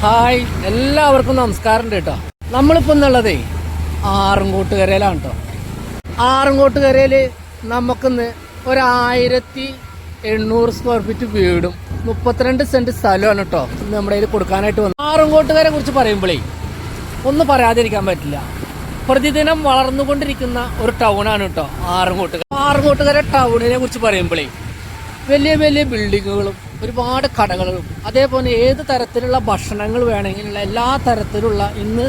Hi എല്ലാവർക്കും നമസ്കാരം കേട്ടോ. നമ്മളിപ്പോൾ എന്നുള്ളതേ ആറങ്കോട്ടുകരയിലാണ് കേട്ടോ. ആറങ്കോട്ടുകരയിൽ നമുക്കിന്ന് ഒരായിരത്തി എണ്ണൂറ് സ്ക്വയർ ഫീറ്റ് വീടും മുപ്പത്തിരണ്ട് സെന്റ് സ്ഥലമാണ് കേട്ടോ നമ്മുടെ കയ്യിൽ കൊടുക്കാനായിട്ട് വന്നു ആറങ്കോട്ടുകരെ കുറിച്ച് പറയുമ്പോഴേ ഒന്നും പറയാതിരിക്കാൻ പറ്റില്ല. പ്രതിദിനം വളർന്നുകൊണ്ടിരിക്കുന്ന ഒരു ടൗണാണ് കേട്ടോ ആറങ്കോട്ടുകര ആറങ്കോട്ടുകര ടൗണിനെ കുറിച്ച് പറയുമ്പോഴേ വലിയ വലിയ ബിൽഡിങ്ങുകളും ഒരുപാട് കടകളും അതേപോലെ ഏത് തരത്തിലുള്ള ഭക്ഷണങ്ങൾ വേണമെങ്കിലുള്ള എല്ലാ തരത്തിലുള്ള ഇന്ന്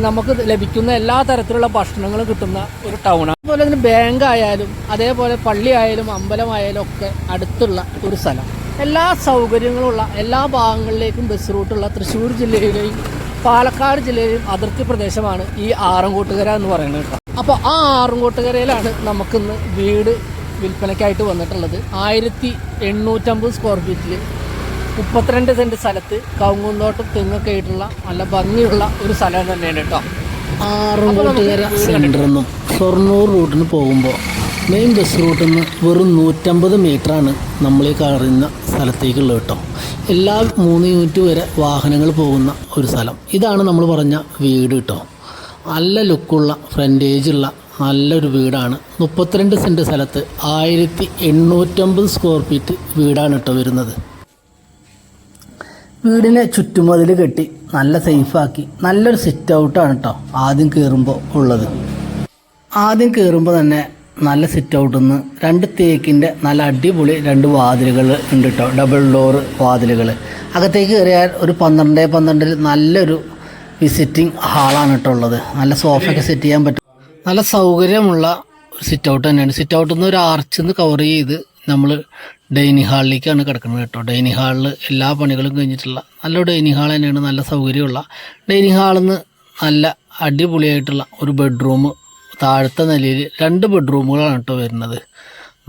നമുക്ക് ലഭിക്കുന്ന എല്ലാ തരത്തിലുള്ള ഭക്ഷണങ്ങളും കിട്ടുന്ന ഒരു ടൗണാണ് അതുപോലെ തന്നെ ബാങ്ക് ആയാലും അതേപോലെ പള്ളി ആയാലും അമ്പലമായാലും ഒക്കെ അടുത്തുള്ള ഒരു സ്ഥലം. എല്ലാ സൗകര്യങ്ങളുള്ള എല്ലാ ഭാഗങ്ങളിലേക്കും ബസ് റൂട്ടുള്ള തൃശ്ശൂർ ജില്ലയിലെയും പാലക്കാട് ജില്ലയിലെയും അതിർത്തി പ്രദേശമാണ് ഈ ആറങ്കോട്ടുകര എന്ന് പറയുന്നത് അപ്പോൾ ആ ആറങ്കോട്ടുകരയിലാണ് നമുക്കിന്ന് വീട് വിൽപ്പനയ്ക്കായിട്ട് വന്നിട്ടുള്ളത്. ആയിരത്തി എണ്ണൂറ്റമ്പത് സ്ക്വയർ ഫീറ്റിൽ മുപ്പത്തിരണ്ട് സെന്റ് സ്ഥലത്ത് കവുങ്ങുന്തോട്ടം തെങ്ങൊക്കെ ആയിട്ടുള്ള നല്ല ഭംഗിയുള്ള ഒരു സ്ഥലം തന്നെയാണ് കേട്ടോ. ആറങ്കോട്ടുകര സെന്ററിൽ നിന്നും ഷൊർണൂർ റൂട്ടിന് പോകുമ്പോൾ മെയിൻ ബസ് റൂട്ടിൽ നിന്ന് വെറും നൂറ്റമ്പത് മീറ്ററാണ് നമ്മൾ ഈ കയറുന്ന സ്ഥലത്തേക്കുള്ള കേട്ടോ. എല്ലാ മൂന്ന് യൂണിറ്റ് വരെ വാഹനങ്ങൾ പോകുന്ന ഒരു സ്ഥലം. ഇതാണ് നമ്മൾ പറഞ്ഞ വീട് കേട്ടോ. നല്ല ലുക്കുള്ള ഫ്രണ്ടേജുള്ള നല്ലൊരു വീടാണ്. മുപ്പത്തിരണ്ട് സെന്റ് സ്ഥലത്ത് ആയിരത്തി എണ്ണൂറ്റമ്പത് സ്ക്വയർ ഫീറ്റ് വീടാണ് കേട്ടോ വരുന്നത്. വീടിനെ ചുറ്റുമതിൽ കെട്ടി നല്ല സേഫാക്കി നല്ലൊരു സിറ്റ് ഔട്ടാണ് കേട്ടോ ആദ്യം കയറുമ്പോൾ ഉള്ളത്. ആദ്യം കയറുമ്പോൾ തന്നെ നല്ല സിറ്റ് ഔട്ടിൽ നിന്ന് രണ്ട് തേക്കിന്റെ നല്ല അടിപൊളി രണ്ട് വാതിലുകൾ ഉണ്ട് കേട്ടോ. ഡബിൾ ഡോർ വാതിലുകൾ. അകത്തേക്ക് കയറിയാൽ ഒരു പന്ത്രണ്ട് പന്ത്രണ്ടിൽ നല്ലൊരു വിസിറ്റിംഗ് ഹാളാണ് കേട്ടോ ഉള്ളത്. നല്ല സോഫയൊക്കെ സെറ്റ് ചെയ്യാൻ പറ്റും. നല്ല സൗകര്യമുള്ള സിറ്റ് ഔട്ട് തന്നെയാണ്. സിറ്റ് ഔട്ടിൽ നിന്ന് ഒരു ആർച്ചിൽ നിന്ന് കവർ ചെയ്ത് നമ്മൾ ഡൈനിങ് ഹാളിലേക്കാണ് കിടക്കുന്നത് കേട്ടോ. ഡൈനിങ് ഹാളിൽ എല്ലാ പണികളും കഴിഞ്ഞിട്ടുള്ള നല്ല ഡൈനിങ് ഹാൾ തന്നെയാണ്. നല്ല സൗകര്യമുള്ള ഡൈനിങ് ഹാളിൽ നിന്ന് നല്ല അടിപൊളിയായിട്ടുള്ള ഒരു ബെഡ്റൂം താഴത്തെ നിലയിൽ രണ്ട് ബെഡ്റൂമുകളാണ് കേട്ടോ വരുന്നത്.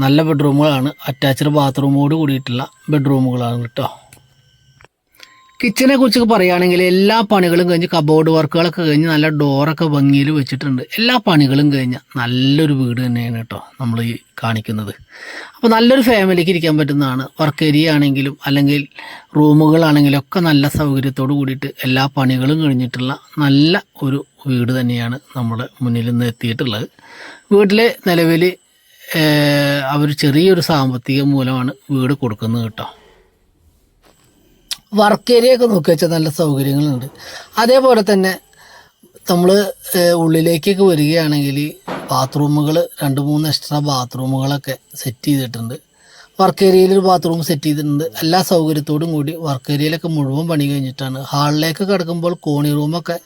നല്ല ബെഡ്റൂമുകളാണ് അറ്റാച്ച്ഡ് ബാത്റൂമോട് കൂടിയിട്ടുള്ള ബെഡ്റൂമുകളാണ് കേട്ടോ. കിച്ചനെ കുറിച്ചൊക്കെ പറയുകയാണെങ്കിൽ എല്ലാ പണികളും കഴിഞ്ഞ് കബോർഡ് വർക്കുകളൊക്കെ കഴിഞ്ഞ് നല്ല ഡോറൊക്കെ ഭംഗിയിൽ വെച്ചിട്ടുണ്ട്. എല്ലാ പണികളും കഴിഞ്ഞ നല്ലൊരു വീട് തന്നെയാണ് കേട്ടോ നമ്മൾ ഈ കാണിക്കുന്നത്. അപ്പോൾ നല്ലൊരു ഫാമിലിക്ക് ഇരിക്കാൻ പറ്റുന്നതാണ്. വർക്ക് ഏരിയ ആണെങ്കിലും അല്ലെങ്കിൽ റൂമുകളാണെങ്കിലും ഒക്കെ നല്ല സൗകര്യത്തോട് കൂടിയിട്ട് എല്ലാ പണികളും കഴിഞ്ഞിട്ടുള്ള നല്ല ഒരു വീട് തന്നെയാണ് നമ്മുടെ മുന്നിൽ നിന്ന് എത്തിയിട്ടുള്ളത്. വീട്ടിലെ നിലവിൽ അവർ ചെറിയൊരു സാമ്പത്തിക മൂലമാണ് വീട് കൊടുക്കുന്നത് കേട്ടോ. വർക്ക് ഏരിയ ഒക്കെ നോക്കി വെച്ചാൽ നല്ല സൗകര്യങ്ങളുണ്ട്. അതേപോലെ തന്നെ നമ്മൾ ഉള്ളിലേക്കൊക്കെ വരികയാണെങ്കിൽ ബാത്റൂമുകൾ രണ്ട് മൂന്ന് എക്സ്ട്രാ ബാത്റൂമുകളൊക്കെ സെറ്റ് ചെയ്തിട്ടുണ്ട്. വർക്ക് ഏരിയയിൽ ഒരു ബാത്റൂം സെറ്റ് ചെയ്തിട്ടുണ്ട്. എല്ലാ സൗകര്യത്തോടും കൂടി വർക്ക് ഏരിയയിലൊക്കെ മുഴുവൻ പണി കഴിഞ്ഞിട്ടാണ്. ഹാളിലേക്ക് കിടക്കുമ്പോൾ കോണി റൂമൊക്കെ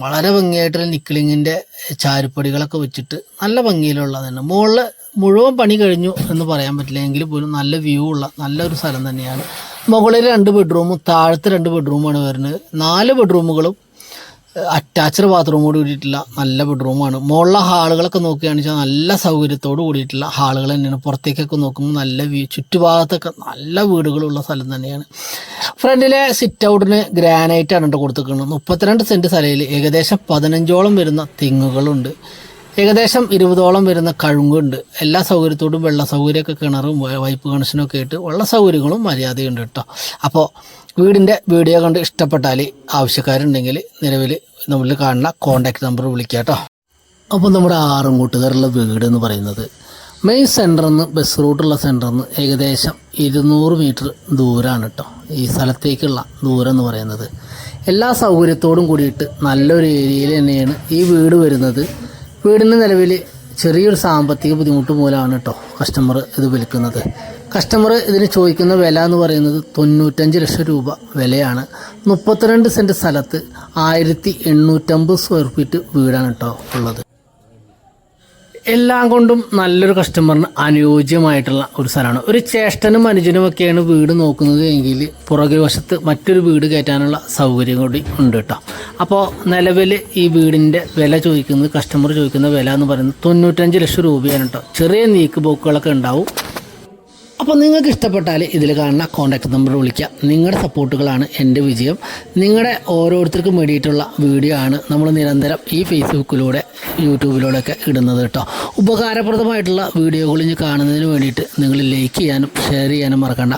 വളരെ ഭംഗിയായിട്ടുള്ള നിക്കിളിങ്ങിന്റെ ചാരുപ്പടികളൊക്കെ വെച്ചിട്ട് നല്ല ഭംഗിയിലുള്ളത് തന്നെ. മുകളിൽ മുഴുവൻ പണി കഴിഞ്ഞു എന്ന് പറയാൻ പറ്റില്ല. എങ്കിൽ പോലും നല്ല വ്യൂ ഉള്ള നല്ലൊരു സ്ഥലം തന്നെയാണ്. മുകളിൽ രണ്ട് ബെഡ്റൂമും താഴത്തെ രണ്ട് ബെഡ്റൂമാണ് വരുന്നത്. നാല് ബെഡ്റൂമുകളും അറ്റാച്ച്ഡ് ബാത്റൂമോട് കൂടിയിട്ടുള്ള നല്ല ബെഡ്റൂമാണ്. മുകളിലെ ഹാളുകളൊക്കെ നോക്കുകയാണെന്ന് വെച്ചാൽ നല്ല സൗകര്യത്തോട് കൂടിയിട്ടുള്ള ഹാളുകൾ തന്നെയാണ്. പുറത്തേക്കൊക്കെ നോക്കുമ്പോൾ നല്ല വ്യൂ ചുറ്റുഭാഗത്തൊക്കെ നല്ല വീടുകളുള്ള സ്ഥലം തന്നെയാണ്. ഫ്രണ്ടിലെ സിറ്റ് ഔട്ടിന് ഗ്രാനൈറ്റ് ആണ് കൊടുത്തിരിക്കുന്നത്. മുപ്പത്തിരണ്ട് സെന്റ് സ്ഥലയിൽ ഏകദേശം പതിനഞ്ചോളം വരുന്ന തെങ്ങുകളുണ്ട്. ഏകദേശം ഇരുപതോളം വരുന്ന കഴുങ്ങുണ്ട്. എല്ലാ സൗകര്യത്തോടും വെള്ള സൗകര്യമൊക്കെ കിണറും വൈപ്പ് കണക്ഷനും കണക്ഷനൊക്കെ ആയിട്ട് വെള്ള സൗകര്യങ്ങളും മര്യാദയുണ്ട് കേട്ടോ അപ്പോൾ വീടിന്റെ വീഡിയോ കണ്ട് ഇഷ്ടപ്പെട്ടാൽ ആവശ്യക്കാരുണ്ടെങ്കിൽ നിലവിൽ നമ്മൾ കാണുന്ന കോൺടാക്റ്റ് നമ്പർ വിളിക്കുക കേട്ടോ അപ്പോൾ നമ്മുടെ ആറങ്ങോട്ടുകാരുള്ള വീട് എന്ന് പറയുന്നത്. മെയിൻ സെന്ററിൽ നിന്ന് ബസ് റൂട്ടുള്ള സെന്ററിൽ നിന്ന് ഏകദേശം ഇരുന്നൂറ് മീറ്റർ ദൂരമാണ് കേട്ടോ ഈ സ്ഥലത്തേക്കുള്ള ദൂരം എന്ന് പറയുന്നത്. എല്ലാ സൗകര്യത്തോടും കൂടിയിട്ട് നല്ലൊരു ഏരിയയിൽ തന്നെയാണ് ഈ വീട് വരുന്നത്. വീടിന് നിലവിൽ ചെറിയൊരു സാമ്പത്തിക ബുദ്ധിമുട്ട് മൂലമാണ് കേട്ടോ കസ്റ്റമർ ഇത് വിൽക്കുന്നത്. കസ്റ്റമർ ഇതിന് ചോദിക്കുന്ന വില എന്ന് പറയുന്നത് തൊണ്ണൂറ്റഞ്ച് ലക്ഷം രൂപ വിലയാണ്. മുപ്പത്തിരണ്ട് സെന്റ് സ്ഥലത്ത് ആയിരത്തി എണ്ണൂറ്റമ്പത് സ്ക്വയർ ഫീറ്റ് വീടാണ് കേട്ടോ ഉള്ളത്. എല്ലാം കൊണ്ടും നല്ലൊരു കസ്റ്റമറിന് അനുയോജ്യമായിട്ടുള്ള ഒരു സ്ഥലമാണ്. ഒരു ചേഷ്ടനും അനുജനും ഒക്കെയാണ് വീട് നോക്കുന്നത് എങ്കിൽ പുറകെ വശത്ത് മറ്റൊരു വീട് കയറ്റാനുള്ള സൗകര്യം കൂടി ഉണ്ട് കേട്ടോ അപ്പോൾ നിലവിൽ ഈ വീടിന്റെ വില ചോദിക്കുന്നത് കസ്റ്റമർ ചോദിക്കുന്ന വില എന്ന് പറയുന്നത് തൊണ്ണൂറ്റഞ്ച് ലക്ഷം രൂപയാണ് കേട്ടോ ചെറിയ നീക്ക് ബോക്കുകളൊക്കെ ഉണ്ടാവും. അപ്പോൾ നിങ്ങൾക്ക് ഇഷ്ടപ്പെട്ടാൽ ഇതിൽ കാണുന്ന കോൺടാക്ട് നമ്പർ വിളിക്കാം നിങ്ങളുടെ സപ്പോർട്ടുകളാണ് എന്റെ വിജയം. നിങ്ങളുടെ ഓരോരുത്തർക്കും വേണ്ടിയിട്ടുള്ള വീഡിയോ ആണ് നമ്മൾ നിരന്തരം ഈ ഫേസ്ബുക്കിലൂടെ യൂട്യൂബിലൂടെയൊക്കെ ഇടുന്നത് കേട്ടോ. ഉപകാരപ്രദമായിട്ടുള്ള വീഡിയോകൾ ഇനി കാണുന്നതിന് വേണ്ടിയിട്ട് നിങ്ങൾ ലൈക്ക് ചെയ്യാനും ഷെയർ ചെയ്യാനും മറക്കണ്ട.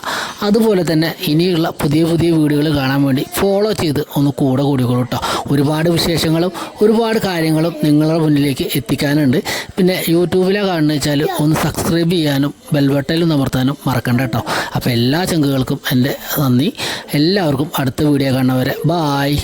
അതുപോലെ തന്നെ ഇനിയുള്ള പുതിയ പുതിയ വീഡിയോകൾ കാണാൻ വേണ്ടി ഫോളോ ചെയ്ത് ഒന്ന് കൂടെ കൂടിക്കോളൂ കേട്ടോ. ഒരുപാട് വിശേഷങ്ങളും ഒരുപാട് കാര്യങ്ങളും നിങ്ങളുടെ മുന്നിലേക്ക് എത്തിക്കാനുണ്ട്. പിന്നെ യൂട്യൂബിലെ കാണുന്നത് വെച്ചാൽ ഒന്ന് സബ്സ്ക്രൈബ് ചെയ്യാനും ബെൽബട്ടലും അമർത്താനും മറക്കണ്ട കേട്ടോ. അപ്പോൾ എല്ലാ ചങ്കുകൾക്കും എന്റെ നന്ദി. എല്ലാവർക്കും അടുത്ത വീഡിയോ കാണുന്നവരെ ബായ്